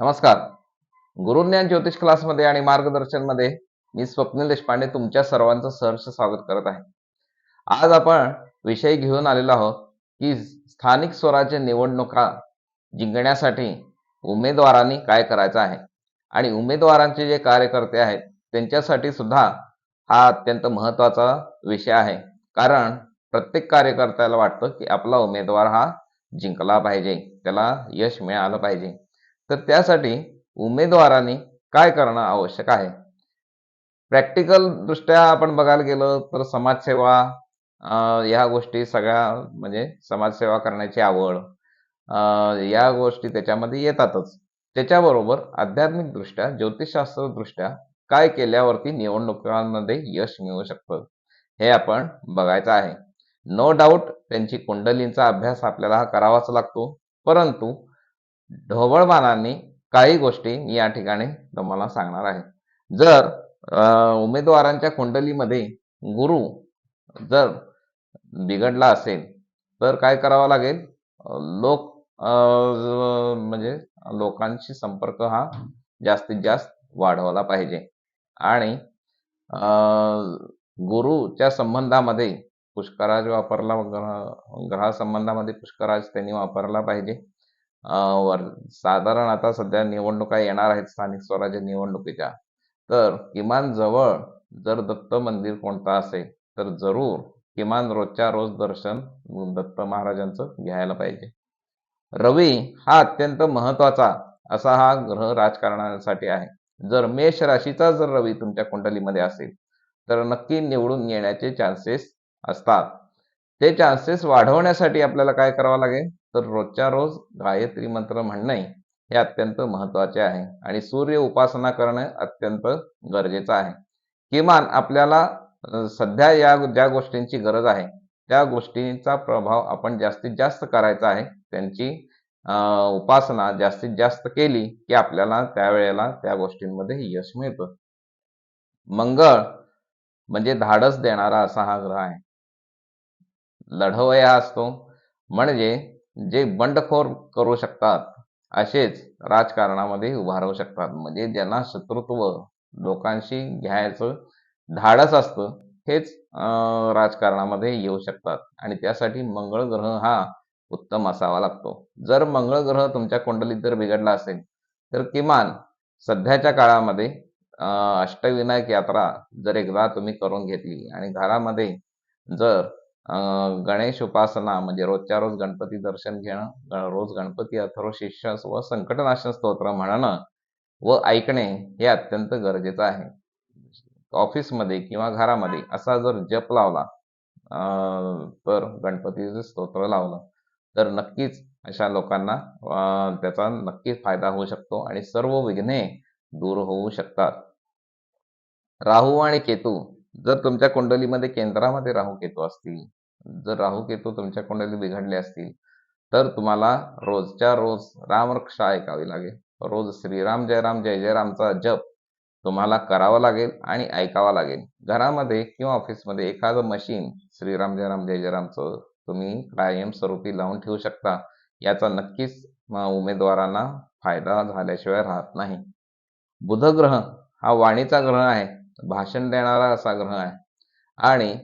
नमस्कार. गुरुज्ञान ज्योतिष क्लासमध्ये आणि मार्गदर्शनमध्ये मी स्वप्नील देशपांडे तुमच्या सर्वांचं सहर्ष स्वागत करत आहे. आज आपण विषय घेऊन आलेलो आहोत की स्थानिक स्वराज्य निवडणुका जिंकण्यासाठी उमेदवारांनी काय करायचं आहे आणि उमेदवारांचे जे कार्यकर्ते आहेत त्यांच्यासाठी सुद्धा हा अत्यंत महत्त्वाचा विषय आहे. कारण प्रत्येक कार्यकर्त्याला वाटतं की आपला उमेदवार हा जिंकला पाहिजे त्याला यश मिळालं पाहिजे. तर त्यासाठी उमेदवाराने काय करणं आवश्यक आहे? प्रॅक्टिकल दृष्ट्या आपण बघायला गेलो तर समाजसेवा ह्या गोष्टी सगळ्या म्हणजे समाजसेवा करण्याची आवड या गोष्टी त्याच्यामध्ये येतातच. त्याच्याबरोबर आध्यात्मिक दृष्ट्या ज्योतिषशास्त्र दृष्ट्या काय केल्यावरती निवडणुकांमध्ये यश मिळू शकतं हे आपण बघायचं आहे. नो डाऊट त्यांची कुंडलींचा अभ्यास आपल्याला हा करावाच लागतो परंतु ढोबळमानाने काही गोष्टी मी या ठिकाणी तुम्हाला सांगणार आहे. जर उमेदवारांच्या कुंडलीमध्ये गुरु जर बिघडला असेल तर काय करावं लागेल? लोक म्हणजे लोकांशी संपर्क हा जास्तीत जास्त वाढवला पाहिजे. आणि गुरुच्या संबंधामध्ये पुष्कराज वापरला ग्रह ग्रहासंबंधामध्ये पुष्कराज त्यांनी वापरला पाहिजे. वर. साधारण आता सध्या निवडणुका येणार आहेत स्थानिक स्वराज्य निवडणुकीच्या. तर किमान जवळ जर दत्त मंदिर कोणता असेल तर जरूर किमान रोजच्या रोज दर्शन दत्त महाराजांचं घ्यायला पाहिजे. रवी हा अत्यंत महत्त्वाचा असा हा ग्रह राजकारणासाठी आहे. जर मेष राशीचा जर रवी तुमच्या कुंडलीमध्ये असेल तर नक्की निवडून येण्याचे चान्सेस असतात. ते चान्सेस वाढवण्यासाठी आपल्याला काय करावं लागेल? तर रोजच्या रोज गायत्री मंत्र म्हणणे हे अत्यंत महत्त्वाचे आहे आणि सूर्य उपासना करणं अत्यंत गरजेचं आहे. किमान आपल्याला सध्या या ज्या गोष्टींची गरज आहे त्या गोष्टींचा प्रभाव आपण जास्तीत जास्त करायचा आहे त्यांची उपासना जास्तीत जास्त केली की आपल्याला त्यावेळेला त्या गोष्टींमध्ये यश मिळतं. मंगळ म्हणजे धाडस देणारा असा हा ग्रह आहे. लढवया असतो. म्हणजे जे बंडखोर करू शकतात असेच राजकारणामध्ये उभारू शकतात. म्हणजे ज्यांना शत्रुत्व लोकांशी घ्यायचं धाडस असतं हेच अं, राजकारणामध्ये येऊ शकतात. आणि त्यासाठी मंगळ ग्रह हा उत्तम असावा लागतो. जर मंगळ ग्रह तुमच्या कुंडलीत जर बिघडला असेल तर किमान सध्याच्या काळामध्ये अष्टविनायक यात्रा जर एकदा तुम्ही करून घेतली आणि घरामध्ये जर गणेश उपासना म्हणजे रोजच्या रोज गणपती दर्शन घेणं रोज गणपती अथर्व शिष्य व संकटनाशन स्तोत्र म्हणणं व ऐकणे हे अत्यंत गरजेचं आहे. ऑफिसमध्ये किंवा घरामध्ये असा जर जप लावला अं, तर गणपतीचं स्तोत्र लावलं तर नक्कीच अशा लोकांना त्याचा नक्कीच फायदा होऊ शकतो आणि सर्व विघ्ने दूर होऊ शकतात. राहू आणि केतू जर तुमच्या कुंडलीमध्ये केंद्रामध्ये राहू केतू असतील जर राहू केतू तुमच्या कुंडली बिघडले असतील तर तुम्हाला रोजच्या रोज रामरक्षा ऐकावी लागेल. रोज श्रीराम जय राम जय जय रामचा जप तुम्हाला करावा लागेल आणि ऐकावा लागेल. घरामध्ये किंवा ऑफिसमध्ये एखादं मशीन श्रीराम जय राम जय जय रामचं तुम्ही कायमस्वरूपी लावून ठेवू शकता. याचा नक्कीच उमेदवारांना फायदा झाल्याशिवाय राहत नाही. बुध ग्रह हा वाणीचा ग्रह आहे. भाषण देणारा असा ग्रह आहे. आणि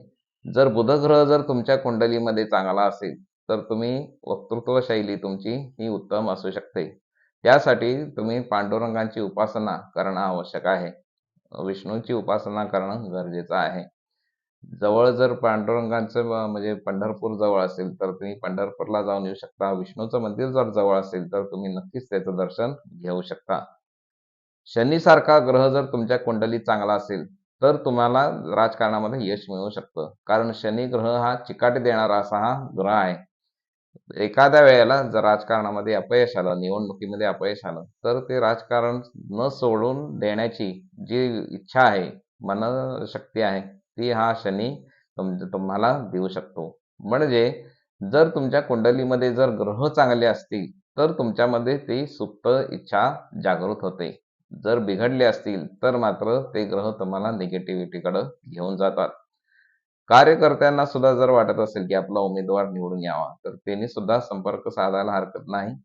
जर बुधग्रह जर तुमच्या कुंडलीमध्ये चांगला असेल तर तुम्ही वक्तृत्व शैली तुमची ही उत्तम असू शकते. त्यासाठी तुम्ही पांडुरंगांची उपासना करणं आवश्यक आहे. विष्णूची उपासना करणं गरजेचं आहे. जवळ जर पांडुरंगाचं म्हणजे पंढरपूर जवळ असेल तर तुम्ही पंढरपूरला जाऊन येऊ शकता. विष्णूचं मंदिर जर जवळ असेल तर तुम्ही नक्कीच त्याचं दर्शन घेऊ शकता. शनीसारखा ग्रह जर तुमच्या कुंडलीत चांगला असेल तर तुम्हाला राजकारणामध्ये यश मिळू शकतं. कारण शनी ग्रह हा चिकाटी देणारा असा हा ग्रह आहे. एखाद्या वेळेला जर राजकारणामध्ये अपयश आलं निवडणुकीमध्ये अपयश आलं तर ते राजकारण न सोडून देण्याची जी इच्छा आहे मनशक्ती आहे ती हा शनी तुम तुम्हाला देऊ शकतो. म्हणजे जर तुमच्या कुंडलीमध्ये जर ग्रह चांगले असतील तर तुमच्यामध्ये ती सुप्त इच्छा जागृत होते. जर बिघडले असतील तर मात्र ते ग्रह तुम्हाला निगेटिव्हिटीकडे घेऊन जातात. कार्यकर्त्यांना सुद्धा जर वाटत असेल की आपला उमेदवार निवडून यावा तर त्यांनी सुद्धा संपर्क साधायला हरकत नाही.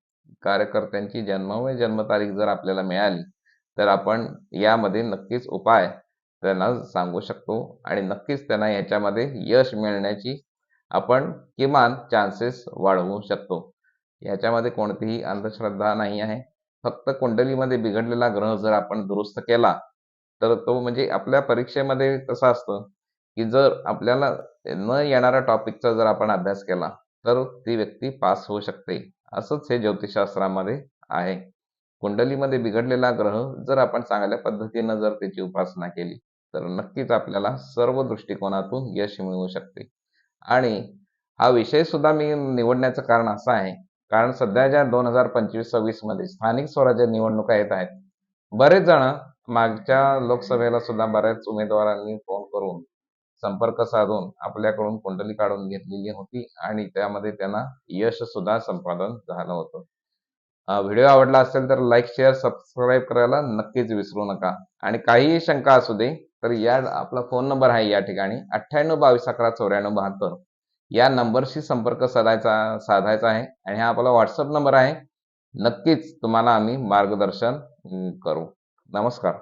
कार्यकर्त्यांची जन्ममय जन्मतारीख जर आपल्याला मिळाली तर आपण यामध्ये नक्कीच उपाय त्यांना सांगू शकतो आणि नक्कीच त्यांना याच्यामध्ये यश मिळण्याची आपण किमान चान्सेस वाढवू शकतो. याच्यामध्ये कोणतीही अंधश्रद्धा नाही आहे. फक्त कुंडलीमध्ये बिघडलेला ग्रह जर आपण दुरुस्त केला तर तो म्हणजे आपल्या परीक्षेमध्ये कसं असतं की जर आपल्याला न येणाऱ्या टॉपिकचा जर आपण अभ्यास केला तर ती व्यक्ती पास होऊ शकते. असंच हे ज्योतिषशास्त्रामध्ये आहे. कुंडलीमध्ये बिघडलेला ग्रह जर आपण चांगल्या पद्धतीनं जर त्याची उपासना केली तर नक्कीच आपल्याला सर्व दृष्टिकोनातून यश मिळू शकते. आणि हा विषय सुद्धा मी निवडण्याचं कारण असं आहे कारण सध्याच्या दोन हजार पंचवीस सव्वीसमध्ये स्थानिक स्वराज्य निवडणुका येत आहेत बरेच जण मागच्या लोकसभेला सुद्धा बऱ्याच उमेदवारांनी फोन करून संपर्क साधून आपल्याकडून कुंडली काढून घेतलेली होती आणि त्यामध्ये त्यांना यश सुद्धा संपादन झालं होतं. व्हिडिओ आवडला असेल तर लाईक शेअर सबस्क्राईब करायला नक्कीच विसरू नका. आणि काहीही शंका असू दे तर या आपला फोन नंबर आहे या ठिकाणी अठ्ठ्याण्णव बावीस अकरा चौऱ्याण्णव बहात्तर. या नंबरशी संपर्क साधायचा साधायचा आहे आणि हा आपला व्हॉट्सअप नंबर आहे. नक्कीच तुम्हाला आम्ही मार्गदर्शन करू. नमस्कार.